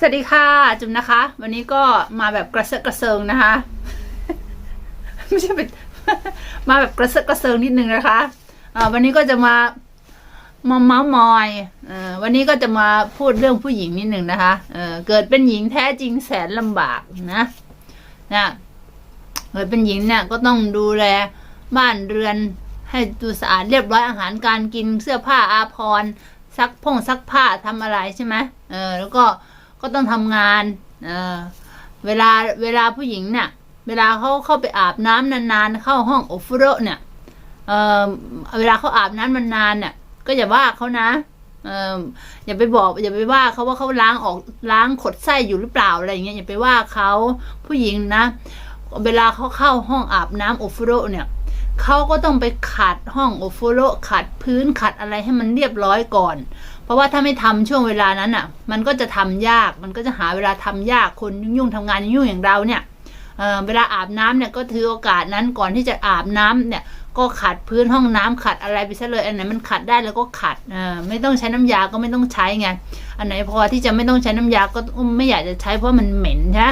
สวัสดีค่ะ จุ๋มนะคะ วันนี้ก็มาแบบกระเซาะกระเซิงนะคะ ไม่ใช่เป็นมาแบบกระเซาะกระเซิงนิดนึงนะคะวันนี้ก็จะมามาเมาส์มอยอวันนี้ก็จะมาพูดเรื่องผู้หญิงนิดนึงนะคะเอเกิดเป็นหญิงแท้จริงแสนลำบากนะนะเกิดเป็นหญิงเนี่ยก็ต้องดูแลบ้านเรือนให้ดูสะอาดเรียบร้อยอาหารการกินเสื้อผ้าอาภรณ์ซักพงซักผ้าทำอะไรใช่ไหมเออแล้วก็ ก็ต้องทำงาน เออเวลาเวลาผู้หญิงเนี่ย เวลาเขาเข้าไปอาบน้ำนานๆ เข้าห้องโอฟุโรเนี่ยเออเวลาเขาอาบน้ำนานๆเนี่ย ก็อย่าว่าเขานะเอออย่าไปบอก อย่าไปว่าเขาว่าเขาล้างออกล้างขดไส้อยู่หรือเปล่าอะไรอย่างเงี้ยอย่าไปว่าเขาผู้หญิงนะ เวลาเขาเข้าห้องอาบน้ำโอฟุโรเนี่ยเขาก็ต้องไปขัดห้องโอฟโลขัดพื้นขัดอะไรให้มันเรียบร้อยก่อน เพราะว่าถ้าไม่ทำช่วงเวลานั้นอะ มันก็จะทำยาก มันก็จะหาเวลาทำยาก คนยุ่งๆทำงานยุ่งๆอย่างเราเนี่ยเออเวลาอาบน้ำเนี่ยก็ถือโอกาสนั้นก่อนที่จะอาบน้ำเนี่ย ก็ขัดพื้นห้องน้ำขัดอะไรไปซะเลย อันไหนมันขัดได้แล้วก็ขัดเออไม่ต้องใช้น้ำยาก็ไม่ต้องใช้ไง อันไหนพอที่จะไม่ต้องใช้น้ำยาก็ไม่อยากจะใช้เพราะมันเหม็นใช่ไหม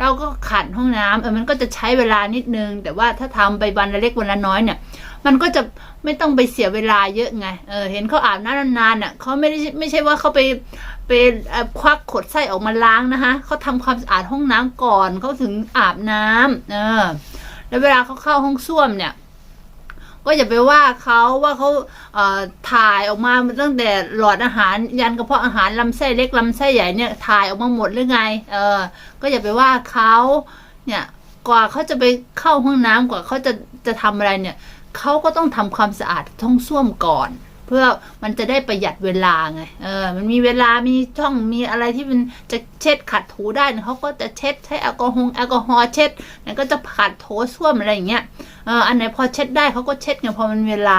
เราก็ขัดห้องน้ำเออมันก็จะใช้เวลานิดนึง แต่ว่าถ้าทำไปวันละเล็กวันละน้อยเนี่ย มันก็จะไม่ต้องไปเสียเวลาเยอะไง เออ เห็นเขาอาบน้ำนานๆน่ะเขาไม่ได้ไม่ใช่ว่าเขาไปไปควักขดไส้ออกมาล้างนะคะเขาทำความสะอาดห้องน้ำก่อนเขาถึงอาบน้ำเออ แล้วเวลาเขาเข้าห้องส้วมเนี่ย ก็อย่าไปว่าเขาว่าเขาเอ่อถ่ายออกมาตั้งแต่หลอดอาหาร ยันกระเพาะอาหารลำไส้เล็กลำไส้ใหญ่เนี่ยถ่ายออกมาหมดหรือไง เออ ก็อย่าไปว่าเขาเนี่ยกว่าเขาจะไปเข้าห้องน้ำกว่าเขาจะจะทำอะไรเนี่ย เขาก็ต้องทำความสะอาดท้องส้วมก่อน เพื่อมันจะได้ประหยัดเวลาไงเออมันมีเวลามีช่องมีอะไรที่มันจะเช็ดขัดถูได้เขาก็จะเช็ดใช้แอลกอฮอล์แอลกอฮอล์เช็ดแล้วก็จะขัดโถส้วมอะไรอย่างเงี้ยเอออันไหนพอเช็ดได้เขาก็เช็ดไงพอมันเวลา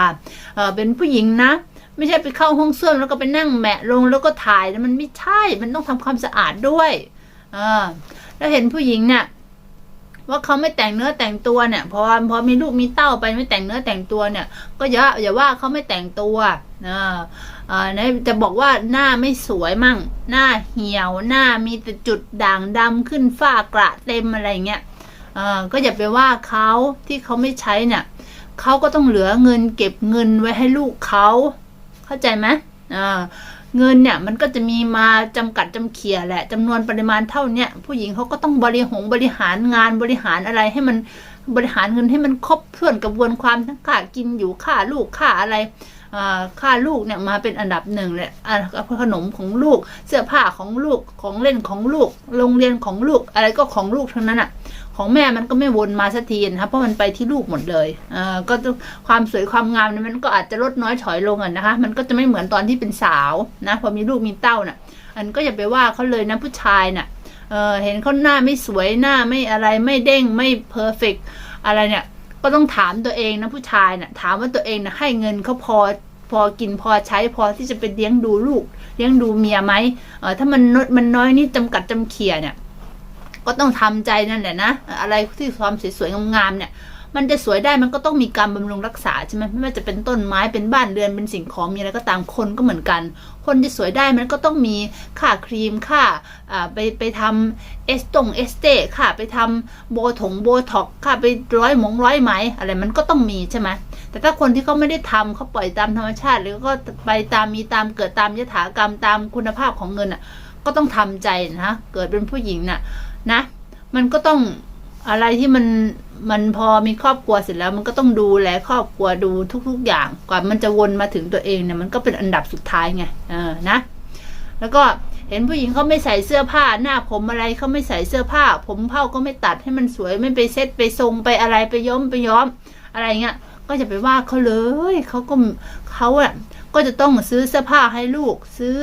เออเป็นผู้หญิงนะไม่ใช่ไปเข้าห้องส้วมแล้วก็ไปนั่งแมะลงแล้วก็ถ่ายมันไม่ใช่ มันต้องทำความสะอาดด้วย เออ แล้วเห็นผู้หญิงเนี่ย ว่าเขาไม่แต่งเนื้อแต่งตัวเนี่ยพอพอมีลูกมีเต้าไปไม่แต่งเนื้อแต่งตัวเนี่ย ก็อย่าอย่าว่าเขาไม่แต่งตัวเออเออนะจะบอกว่าหน้าไม่สวยมั่ง หน้าเหี่ยวหน้ามีแต่จุดด่างดำขึ้นฝ้ากระเต็มอะไรเงี้ยก็อย่าไปว่าเขาที่เขาไม่ใช้เนี่ยเขาก็ต้องเหลือเงินเก็บเงินไว้ให้ลูกเขาเข้าใจไหมอ่า เงินเนี่ยมันก็จะมีมาจำกัดจำเขี่ยแหละจำนวนปริมาณเท่าเนี้ยผู้หญิงเขาก็ต้องบริหงบริหารงานบริหารอะไรให้มันบริหารเงินให้มันครบถ้วนกระบวนความทั้งค่ากินอยู่ค่าลูกค่าอะไร ค่าลูกเนี่ยมาเป็นอันดับหนึ่งเลยอ่าขนมของลูก เสื้อผ้าของลูกของเล่นของลูก โรงเรียนของลูกอะไรก็ของลูกทั้งนั้นอะของแม่มันก็ไม่วนมาสักทีนะครับเพราะมันไปที่ลูกหมดเลยเอ่อก็ความสวยความงามเนี่ยมันก็อาจจะลดน้อยถอยลงอะนะคะ มันก็จะไม่เหมือนตอนที่เป็นสาวนะพอมีลูกมีเต้าน่ะ อันก็อย่าไปว่าเขาเลยนะผู้ชายน่ะเออเห็นเขาหน้าไม่สวยหน้าไม่อะไรไม่เด้งไม่เพอร์เฟกอะไรเนี่ยก็ต้องถามตัวเองนะผู้ชายน่ะถามว่าตัวเองนะให้เงินเขาพอ พอกินพอใช้พอที่จะไปเลี้ยงดูลูก เลี้ยงดูเมียไหมเออถ้ามันมันน้อยนิดจำกัดจำเขี่ยเนี่ย ก็ต้องทำใจนั่นแหละนะ อะไรที่ความสวยๆงามๆเนี่ย มันจะสวยได้มันก็ต้องมีการบำรุงรักษาใช่ไหมไม่ว่าจะเป็นต้นไม้เป็นบ้านเรือนเป็นสิ่งของมีอะไรก็ตามคนก็เหมือนกัน คนจะสวยได้มันก็ต้องมีค่าครีมค่าไปไปทำเอสตงเอสเตค่าไปทำโบถงโบท็อกค่าไปร้อยหมงร้อยไหมอะไรมันก็ต้องมีใช่ไหมแต่ถ้าคนที่เขาไม่ได้ทำเขาปล่อยตามธรรมชาติ หรือก็ไปตามมีตามเกิดตามยถากรรมตามคุณภาพของเงินอะก็ต้องทำใจนะ เกิดเป็นผู้หญิงน่ะนะ มันก็ต้อง อะไรที่มันมันพอมีครอบครัวเสร็จแล้ว มันก็ต้องดูแลครอบครัวดูทุก ๆ อย่างกว่ามันจะวนมาถึงตัวเองเนี่ยมันก็เป็นอันดับสุดท้ายไงเออนะ แล้วก็เห็นผู้หญิงเขาไม่ใส่เสื้อผ้าหน้าผมอะไรเขาไม่ใส่เสื้อผ้า ผมเผ้าก็ไม่ตัดให้มันสวยไม่ไปเซ็ตไปทรงไปอะไรไปย้อมไปย้อมอะไรเงี้ยก็จะไปว่าเขาเลยเขาก็เขาอะ ก็จะต้องซื้อเสื้อผ้าให้ลูก ซื้อ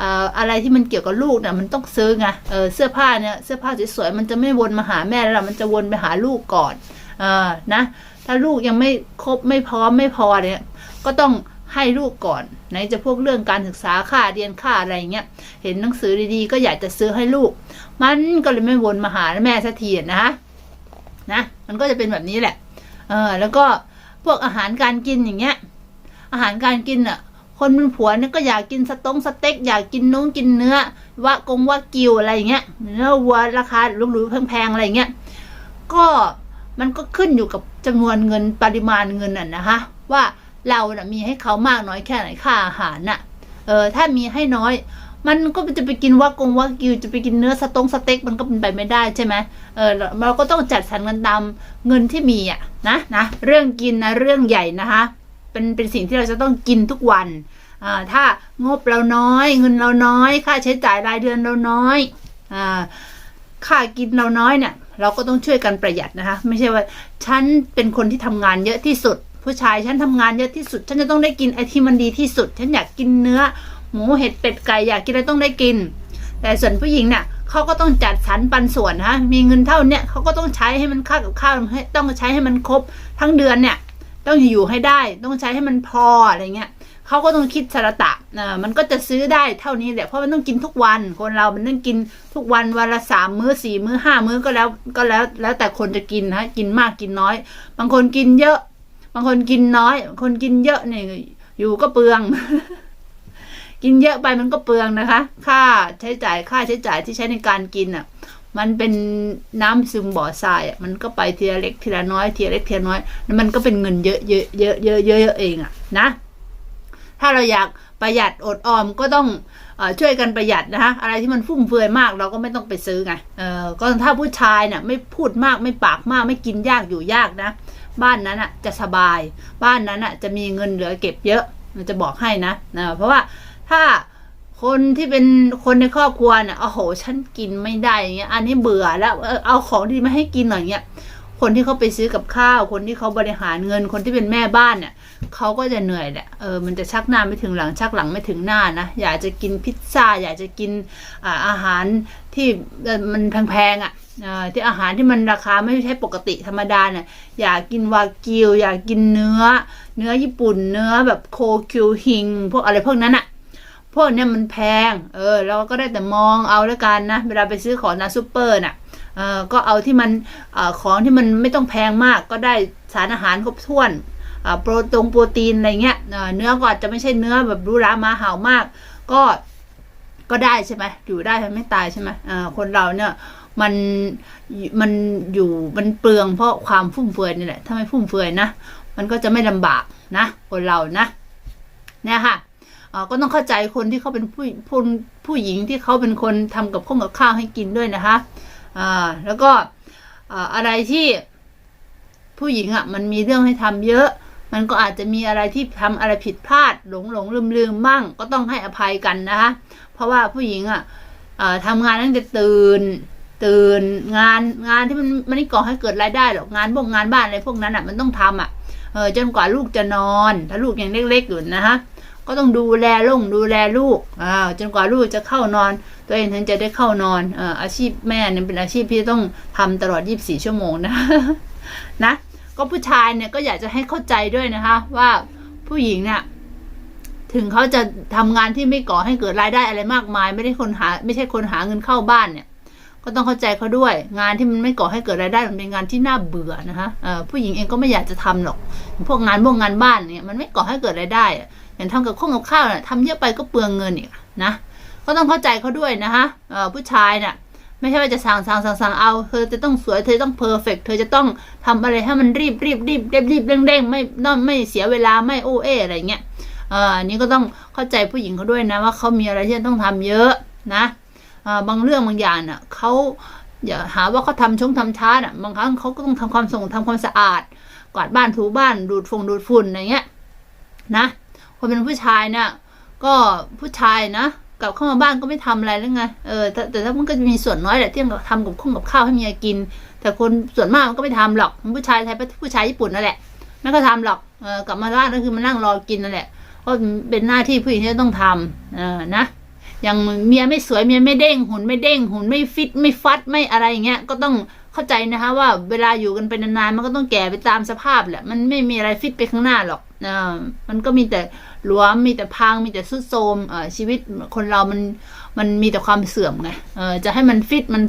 ออะไรที่มันเกี่ยวกับลูกเนี่ยมันต้องซื้อไงเอเสื้อผ้าเนี่ยเสื้อผ้าสวยๆมันจะไม่วนมาหาแม่แล้วมันจะวนไปหาลูกก่อนเออนะ ถ้าลูกยังไม่ครบไม่พร้อมไม่พอเนี่ยก็ต้องให้ลูกก่อนไหนจะพวกเรื่องการศึกษาค่าเรียนค่าอะไรเงี้ยเห็นหนังสือดีๆ ก็อยากจะซื้อให้ลูก มันก็เลยไม่วนมาหาแม่สักทีนะคะนะมันก็จะเป็นแบบนี้แหละเออแล้วก็พวกอาหารการกินอย่างเงี้ย อาหารการกินอะ คนเป็นผัวเนี่ยก็อยากกินสตงสเต็กอยากกินนุ้งกินเนื้อวะกงวะกิวอะไรอย่างเงี้ยเนื้อวัวราคาหรูๆแพงๆอะไรอย่างเงี้ยก็มันก็ขึ้นอยู่กับจำนวนเงินปริมาณเงินน่ะนะคะว่าเราน่ะมีให้เขามากน้อยแค่ไหนค่าอาหารน่ะเออถ้ามีให้น้อย มันก็จะไปกินวากงวากิวจะไปกินเนื้อสตงสเต็กมันก็เป็นไปไม่ได้ใช่ไหมเออเราก็ต้องจัดสรรกันตามเงินที่มีอะนะนะเรื่องกินนะเรื่องใหญ่นะคะ เป็นเป็นสิ่งที่เราจะต้องกินทุกวันอ่าถ้างบเราน้อย เงินเราน้อย ค่าใช้จ่ายรายเดือนเราน้อยอ่าค่ากินเราน้อยเนี่ย เราก็ต้องช่วยกันประหยัดนะคะ ไม่ใช่ว่าฉันเป็นคนที่ทำงานเยอะที่สุด ผู้ชายฉันทำงานเยอะที่สุด ฉันจะต้องได้กินไอที่มันดีที่สุด ฉันอยากกินเนื้อ หมูเห็ดเป็ดไก่อยากกินอะไรต้องได้กิน แต่ส่วนผู้หญิงเนี่ยเขาก็ต้องจัดสรรปันส่วนนะมีเงินเท่าเนี้ยเขาก็ต้องใช้ให้มันค่ากับข้าวต้องใช้ให้มันครบทั้งเดือนเนี่ย ต้องอยู่ให้ได้ ต้องใช้ให้มันพออะไรเงี้ยเขาก็ต้องคิดสระตะนะมันก็จะซื้อได้เท่านี้แหละเพราะมันต้องกินทุกวัน คนเรา มันต้องกินทุกวันวันละสามมื้อสี่มื้อห้ามื้อก็แล้วก็แล้ว แล้วแต่คนจะกินนะกินมากกินน้อย บางคนกินเยอะ บางคนกินน้อยคนกินเยอะเนี่ยอยู่ก็เปลือง กินเยอะไปมันก็เปลืองนะคะ ค่าใช้จ่ายค่าใช้จ่ายที่ใช้ในการกินอะ มันเป็นน้ำซึมบ่อทรายอะมันก็ไปทีละเล็กทีละน้อยทีละเล็กทีละน้อยแล้วมันก็เป็นเงินเยอะเยอะเยอะเยอะเยอะเองอะนะ ถ้าเราอยากประหยัดอดออมก็ต้องช่วยกันประหยัดนะคะอะไรที่มันฟุ่มเฟือยมากเราก็ไม่ต้องไปซื้อไงเออก็ถ้าผู้ชายเนี่ยไม่พูดมากไม่ปากมากไม่กินยากอยู่ยากนะ บ้านนั้นอะจะสบาย บ้านนั้นอะจะมีเงินเหลือเก็บเยอะจะบอกให้นะนะเพราะว่าถ้า คนที่เป็นคนในครอบครัวเนี่ยโอ้โห ฉันกินไม่ได้อย่างเงี้ย อันนี้เบื่อแล้ว เอาของดีมาให้กินหน่อยเงี้ย คนที่เขาไปซื้อกับข้าว คนที่เขาบริหารเงิน คนที่เป็นแม่บ้านเนี่ยเขาก็จะเหนื่อยแหละ เออ มันจะชักหน้าไม่ถึงหลัง ชักหลังไม่ถึงหน้านะ อยากจะกินพิซซ่า อยากจะกินอาอาหารที่มันแพงๆอะที่อาหารที่มันราคาไม่ใช่ปกติธรรมดาเนี่ยอยากกินวากิว อยากกินเนื้อ เนื้อญี่ปุ่น เนื้อแบบโคคิวฮิง พวกอะไรพวกนั้นอะ พวกเนี้ยมันแพง เออ เราก็ได้แต่มองเอาแล้วกันนะ เวลาไปซื้อของนะซูเปอร์น่ะเออก็เอาที่มันอของที่มันไม่ต้องแพงมาก ก็ได้สารอาหารครบถ้วนโปรตงโปรตีนอะไรเงี้ยเนื้อก็อาจจะไม่ใช่เนื้อแบบรูรามาเห่ามาก ก็ก็ได้ใช่ไหมอยู่ได้ไม่ตายใช่ไหมคนเราเนี่ยมันมันอยู่มันเปลืองเพราะความฟุ่มเฟือยนี่แหละถ้าไม่ฟุ่มเฟือยนะมันก็จะไม่ลำบากนะคนเรานะเนี่ยค่ะ ก็ต้องเข้าใจคนที่เขาเป็นผู้ผู้ผู้หญิงที่เขาเป็นคนทำกับข้าวกับข้าวให้กินด้วยนะคะอ่าแล้วก็อะไรที่ผู้หญิงอะมันมีเรื่องให้ทำเยอะ มันก็อาจจะมีอะไรที่ทำอะไรผิดพลาดหลงหลงลืมลืมบ้างก็ต้องให้อภัยกันนะคะเพราะว่าผู้หญิงอะทำงานตั้งแต่ตื่นตื่นงานงานที่มันมันไม่ก่อให้เกิดรายได้หรอกงานพวกงานบ้านอะไรพวกนั้นอะมันต้องทำอะเออจนกว่าลูกจะนอน ถ้าลูกยังเล็กๆอยู่นะคะ ก็ต้องดูแลลูกดูแลลูกอ่าจนกว่าลูกจะเข้านอน ตัวเองถึงจะได้เข้านอนอ่าอาชีพแม่เนี่ยเป็นอาชีพที่ต้องทำตลอด 24 ชั่วโมงนะนะ ก็ผู้ชายเนี่ยก็อยากจะให้เข้าใจด้วยนะคะ ว่าผู้หญิงเนี่ยถึงเขาจะทำงานที่ไม่ก่อให้เกิดรายได้อะไรมากมาย ไม่ได้คนหา ไม่ใช่คนหาเงินเข้าบ้านเนี่ย ก็ต้องเข้าใจเขาด้วย งานที่มันไม่ก่อให้เกิดรายได้มันเป็นงานที่น่าเบื่อนะคะผู้หญิงเองก็ไม่อยากจะทำหรอก พวกงานพวกงานบ้านเนี่ยมันไม่ก่อให้เกิดรายได้อย่างทำกับข้าวกับข้าวเนี่ยทำเยอะไปก็เปลืองเงินอีกนะก็ต้องเข้าใจเขาด้วยนะคะผู้ชายเนี่ยไม่ใช่ว่าจะสั่งสั่งสั่งสั่งเอา เธอจะต้องสวย เธอต้องเพอร์เฟกเธอจะต้องทำอะไรให้มันรีบรีบรีบรีบรีบเร่งเร่งไม่นอนไม่เสียเวลาไม่โอเออะไรเงี้ยเอออันนี้ก็ต้องเข้าใจผู้หญิงเขาด้วยนะว่าเขามีอะไรที่ต้องทำเยอะนะ บางเรื่องบางอย่างน่ะเขาอย่าหาว่าเขาทาชงทำช้าอะบางครั้งเขาก็ต้องทำความส่งทำความสะอาดกวาดบ้านถูบ้านดูดฟงดูดฝุ่นอะไรเงี้ยนะคนเป็นผู้ชายเนี่ยก็ผู้ชายนะกลับเข้ามาบ้านก็ไม่ทำอะไรแล้วไง เออแต่แต่ถ้ามันก็จะมีส่วนน้อยแหละที่ทำกับข้าวกับข้าวให้เมียกิน แต่คนส่วนมากมันก็ไม่ทำหรอกผู้ชายไทยผู้ชายญี่ปุ่นนั่นแหละไม่ก็ทำหรอกเออกลับมาบ้านก็คือมานั่งรอกินนั่นแหละเพราะเป็นหน้าที่ผู้หญิงที่ต้องทำเออนะ อย่างเมียไม่สวยเมียไม่เด้งหุ่นไม่เด้งหุ่นไม่ฟิตไม่ฟัดไม่อะไรอย่างเงี้ยก็ต้องเข้าใจนะคะว่าเวลาอยู่กันไปนานๆมันก็ต้องแก่ไปตามสภาพแหละมันไม่มีอะไรฟิตไปข้างหน้าหรอกอ่ามันก็มีแต่หลวมมีแต่พังมีแต่สุดโทมอ่าชีวิตคนเรามันมันมีแต่ความเสื่อมไงเออจะให้มันฟิตมัน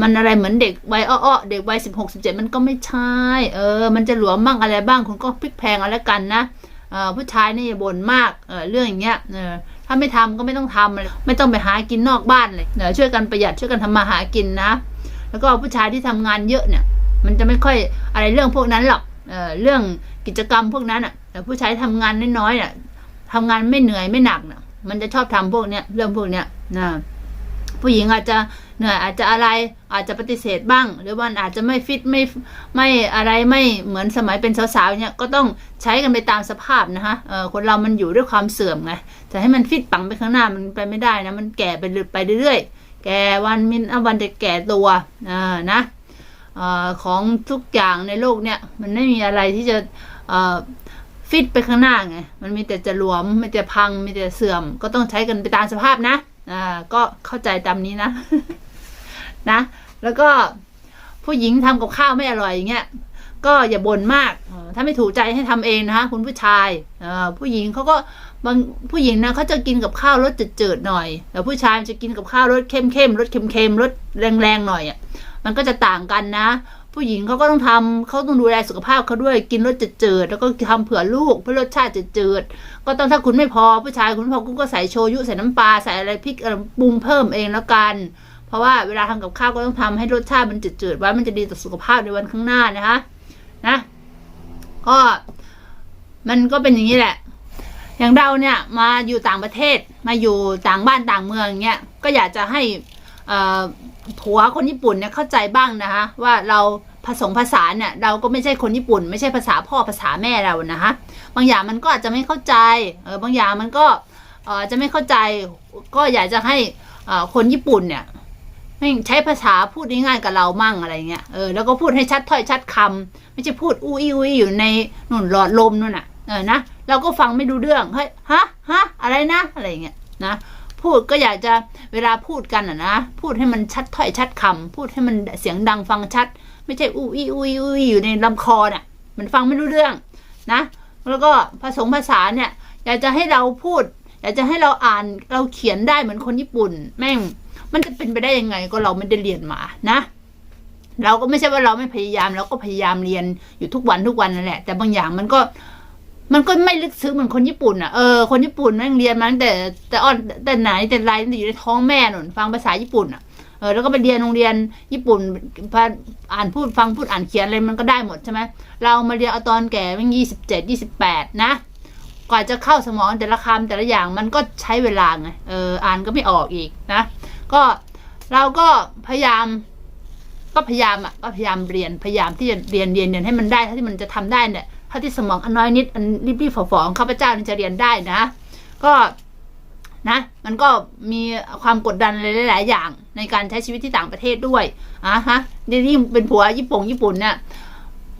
มันอะไรเหมือนเด็กวัยอ้อๆเด็กวัยสิบหกสิบเจ็ดมันก็ไม่ใช่เออ มันจะหลวมบ้างอะไรบ้างคุณก็พลิกแพงเอาแล้วกันนะเอ่อผู้ชายนี่บ่นมากเออเรื่องอย่างเงี้ยเออ ถ้าไม่ทำก็ไม่ต้องทำเลยไม่ต้องไปหากินนอกบ้านเลยเดี๋ยวช่วยกันประหยัดช่วยกันทำมาหากินนะ แล้วก็ผู้ชายที่ทำงานเยอะเนี่ย มันจะไม่ค่อยอะไรเรื่องพวกนั้นหรอกเออเรื่องกิจกรรมพวกนั้นอะ แต่ผู้ชายทำงานน้อยๆเนี่ยทำงานไม่เหนื่อยไม่หนักเนี่ยมันจะชอบทำพวกเนี้ยเรื่องพวกเนี้ยนะผู้หญิงอาจจะ เหนื่อยอาจจะอะไรอาจจะปฏิเสธบ้าง หรือว่าอาจจะไม่ฟิตไม่ไม่อะไรไม่เหมือนสมัยเป็นสาวๆเนี่ยก็ต้องใช้กันไปตามสภาพนะคะเออคนเรามันอยู่ด้วยความเสื่อมไงจะให้มันฟิตปังไปข้างหน้ามันไปไม่ได้นะมันแก่ไปเรื่อยไปเรื่อยๆแก่วันมินวันจะแก่ตัวอ่านะเออของทุกอย่างในโลกเนี่ยมันไม่มีอะไรที่จะเออฟิตไปข้างหน้าไง มันมีแต่จะหลวม มีแต่พัง มีแต่เสื่อม ก็ต้องใช้กันไปตามสภาพนะ อ่า ก็เข้าใจตามนี้นะ นะ แล้วก็ผู้หญิงทำกับข้าวไม่อร่อยอย่างเงี้ยก็อย่าบ่นมาก ถ้าไม่ถูกใจให้ทำเองนะคะคุณผู้ชายผู้หญิงเขาก็บางผู้หญิงนะเขาจะกินกับข้าวรสจืดๆหน่อย แต่ผู้ชายจะกินกับข้าวรสเข้มๆรสเค็มๆรสแรงๆหน่อยอะมันก็จะต่างกันนะ ผู้หญิงเขาก็ต้องทำเขาต้องดูแลสุขภาพเขาด้วยกินรสจืดๆแล้วก็ทำเผื่อลูกเพื่อรสชาติจืดๆก็ต้องถ้าคุณไม่พอผู้ชายคุณพอคุณก็ใส่โชยุใส่น้ำปลาใส่อะไรพริกปรุงเพิ่มเองแล้วกัน เพราะว่าเวลาทำกับข้าวก็ต้องทำให้รสชาติมันจืดๆไว้มันจะดีต่อสุขภาพในวันข้างหน้านะคะนะก็มันก็เป็นอย่างนี้แหละ อย่างเราเนี่ยมาอยู่ต่างประเทศมาอยู่ต่างบ้านต่างเมืองเงี้ยก็อยากจะให้ผัวคนญี่ปุ่นเนี่ยเข้าใจบ้างนะคะว่าเราผสมภาษานเนี่ยเราก็ไม่ใช่คนญี่ปุ่น ไม่ใช่ภาษาพ่อภาษาแม่เรานะคะบางอย่างมันก็อาจจะไม่เข้าใจเออบางอย่างมันก็ออจจะไม่เข้าใจก็อยากจะให้คนญี่ปุ่นเนี่ย ใช้ภาษาพูดง่ายๆกับเรามั่งอะไรเงี้ยเออแล้วก็พูดให้ชัดถ้อยชัดคำไม่ใช่พูดอุ้ยอุ้ยอยู่ในนุ่นหลอดลมนู่นน่ะเออนะเราก็ฟังไม่ดูเรื่องเฮ้ยฮะฮะอะไรนะอะไรเงี้ยนะพูดก็อยากจะเวลาพูดกันอะนะพูดให้มันชัดถ้อยชัดคำพูดให้มันเสียงดังฟังชัด ไม่ใช่อู้อีอู้ยอู้อี้อยู่ในลำคอเนี่ยมันฟังไม่รู้เรื่องนะแล้วก็ผสมภาษาเนี่ยอยากจะให้เราพูด อยากจะให้เราอ่านเราเขียนได้เหมือนคนญี่ปุ่น แม่ง มันจะเป็นไปได้ยังไงก็เราไม่ได้เรียนมานะเราก็ไม่ใช่ว่าเราไม่พยายามเราก็พยายามเรียนอยู่ทุกวันทุกวันนั่นแหละ แต่บางอย่างมันก็ มันก็ไม่ลึกซึ้งเหมือนคนญี่ปุ่นอะเออคนญี่ปุ่นแม่งเรียนมาตั้งแต่แต่อ่อนแต่ไหนแต่ไรตั้งแต่อยู่ในท้องแม่หนุนฟังภาษาญี่ปุ่นอะเออแล้วก็ไปเรียนโรงเรียนญี่ปุ่นพาอ่านพูดฟังพูดอ่านเขียนอะไรมันก็ได้หมดใช่ไหมเรามาเรียนเอาตอนแก่แม่งยี่สิบเจ็ดยี่สิบแปดนะกว่าจะเข้าสมองแต่ละคำแต่ละอย่างมันก็ใช้เวลาไงเอออ่านก็ไม่ออกอีกนะ ก็เราก็พยายาม ก็พยายามอะก็พยายามเรียนพยายามที่จะเรียนเรียนเรียนให้มันได้เท่าที่มันจะทำได้เนี่ยเท่าที่สมองอันน้อยนิดอันรีบๆฝ่อๆของข้าพเจ้านี่จะเรียนได้นะ ก็นะมันก็มีความกดดันหลาย ๆ อย่างในการใช้ชีวิตที่ต่างประเทศด้วยอะฮะนี่เป็นผัวญี่ปุ่งญี่ปุ่นเนี่ย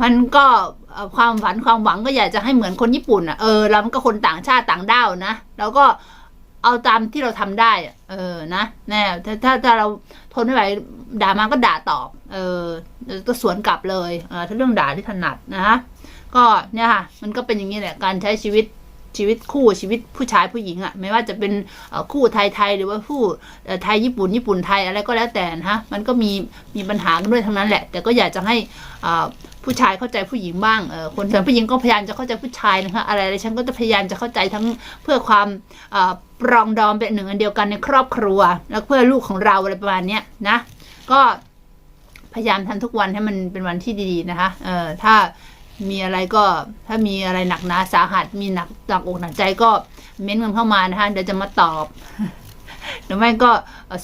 มันก็ความฝันความหวังก็อยากจะให้เหมือนคนญี่ปุ่นอะเออเรามันก็คนต่างชาติต่างด้าวนะเราก็ เอาตามที่เราทำได้ เออ นะแน่ถ้าถ้าถ้าเราทนไม่ไหวด่ามาก็ด่าตอบ เออ ก็สวนกลับเลยเออถ้าเรื่องด่าที่ถนัดนะฮะก็เนี่ยค่ะ มันก็เป็นอย่างนี้แหละ การใช้ชีวิตชีวิตคู่ชีวิตผู้ชายผู้หญิงอะ่ะ ไม่ว่าจะเป็นคู่ไทยไทยหรือว่าคู่ไทยญี่ปุ่นญี่ปุ่นไทยอะไรก็แล้วแต่นะฮะมันก็มีมีปัญหากันด้วยทั้งนั้นแหละ แต่ก็อยากจะให้ผู้ชายเข้าใจผู้หญิงบ้างคนส่วนผู้หญิงก็พยายามจะเข้าใจผู้ชายนะคะอะไรอะไรฉันก็จะพยายามจะเข้าใจทั้งเพื่อความ ปรองดองเป็นหนึ่งอันเดียวกันในครอบครัว แล้วเพื่อลูกของเราอะไรประมาณเนี้ยนะ ก็พยายามทำทุกวันให้มันเป็นวันที่ดีๆนะคะเออถ้ามีอะไรก็ถ้ามีอะไรหนักหนาสาหัส มีหนักหนักอกหนักใจก็เม้นต์กันเข้ามานะคะเดี๋ยวจะมาตอบหรือไม่ก็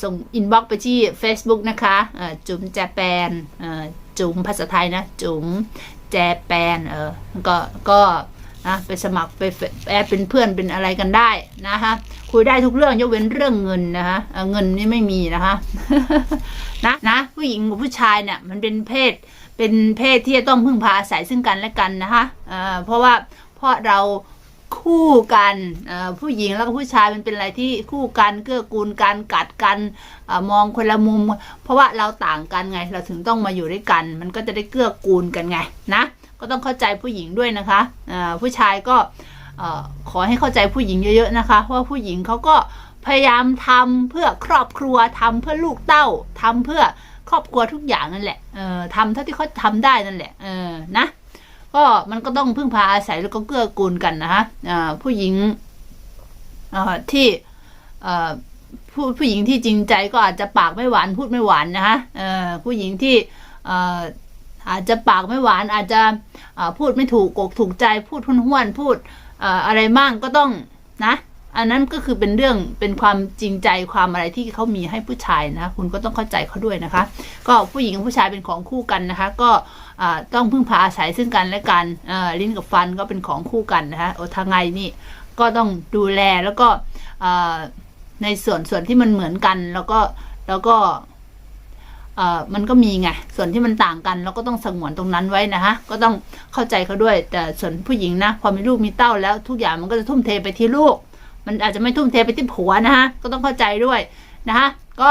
ส่งอินบ็อกซ์ไปที่ Facebook นะคะจุ๋มแจแปนจุ๋มภาษาไทยนะ จุ๋มแจแปนเออก็ก็ นะไปสมัครไปแอบเป็นเพื่อนเป็นอะไรกันได้นะคะคุยได้ทุกเรื่องยกเว้นเรื่องเงินนะคะเเงินนี่ไม่มีนะคะนะนะผู้หญิงกับผู้ชายเนี่ยมันเป็นเพศเป็นเพศที่จะต้องพึ่งพาอาศัยซึ่งกันและกันนะคะเออเพราะว่าเพราะเรา คู่กันผู้หญิงแล้วก็ผู้ชายมันเป็นอะไรที่คู่กันเกื้อกูลกันกัดกันอมองคนละมุม เพราะว่าเราต่างกันไง เราถึงต้องมาอยู่ด้วยกัน มันก็จะได้เกื้อกูลกันไงนะก็ต้องเข้าใจผู้หญิงด้วยนะคะผู้ชายก็ขอให้เข้าใจผู้หญิงเยอะๆนะคะเพราะว่าผู้หญิงเขาก็พยายามทำเพื่อครอบครัวทำเพื่อลูกเต้าทำเพื่อครอบครัวทุกอย่างนั่นแหละเออทำเท่าที่เขาทำได้นั่นแหละเออนะ ก็มันก็ต้องพึ่งพาอาศัยแล้วก็เกื้อกูลกันนะคะผู้หญิงที่ผู้ผู้หญิงที่จริงใจก็อาจจะปากไม่หวานพูดไม่หวานนะคะผู้หญิงที่เอ่อาจจะปากไม่หวานอาจจะพูดไม่ถูกกกถูกใจพูดห้วนห้วนๆพูดอออะไรบ้างก็ต้องนะ อันนั้นก็คือเป็นเรื่องเป็นความจริงใจความอะไรที่เขามีให้ผู้ชายนะ คุณก็ต้องเข้าใจเขาด้วยนะคะ ก็ผู้หญิงกับผู้ชายเป็นของคู่กันนะคะ ก็ต้องพึ่งพาอาศัยซึ่งกันและกันลิ้นกับฟันก็เป็นของคู่กันนะคะโอทางไงนี่ก็ต้องดูแลแล้วก็ในส่วนส่วนที่มันเหมือนกัน แล้วก็แล้วก็มันก็มีไงส่วนที่มันต่างกัน เราก็ต้องสงวนตรงนั้นไว้นะคะก็ต้องเข้าใจเขาด้วย แต่ส่วนผู้หญิงนะพอมีลูกมีเต้าแล้วทุกอย่างมันก็จะทุ่มเทไปที่ลูก มันอาจจะไม่ทุ่มเทไปที่ผัวนะคะก็ต้องเข้าใจด้วยนะคะก็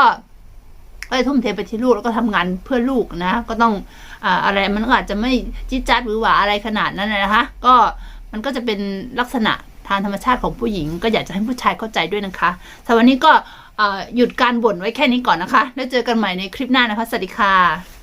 ก็จะทุ่มเทไปที่ลูกแล้วก็ทำงานเพื่อลูกนะก็ต้องอ่าอะไรมันก็อาจจะไม่จิ๊ดจัดหรือหวาอะไรขนาดนั้นนะคะก็มันก็จะเป็นลักษณะทางธรรมชาติของผู้หญิง ก็อยากจะให้ผู้ชายเข้าใจด้วยนะคะสำหรับวันนี้ก็หยุดการบ่นไว้แค่นี้ก่อนนะคะ แล้วเจอกันใหม่ในคลิปหน้านะคะ สวัสดีค่ะ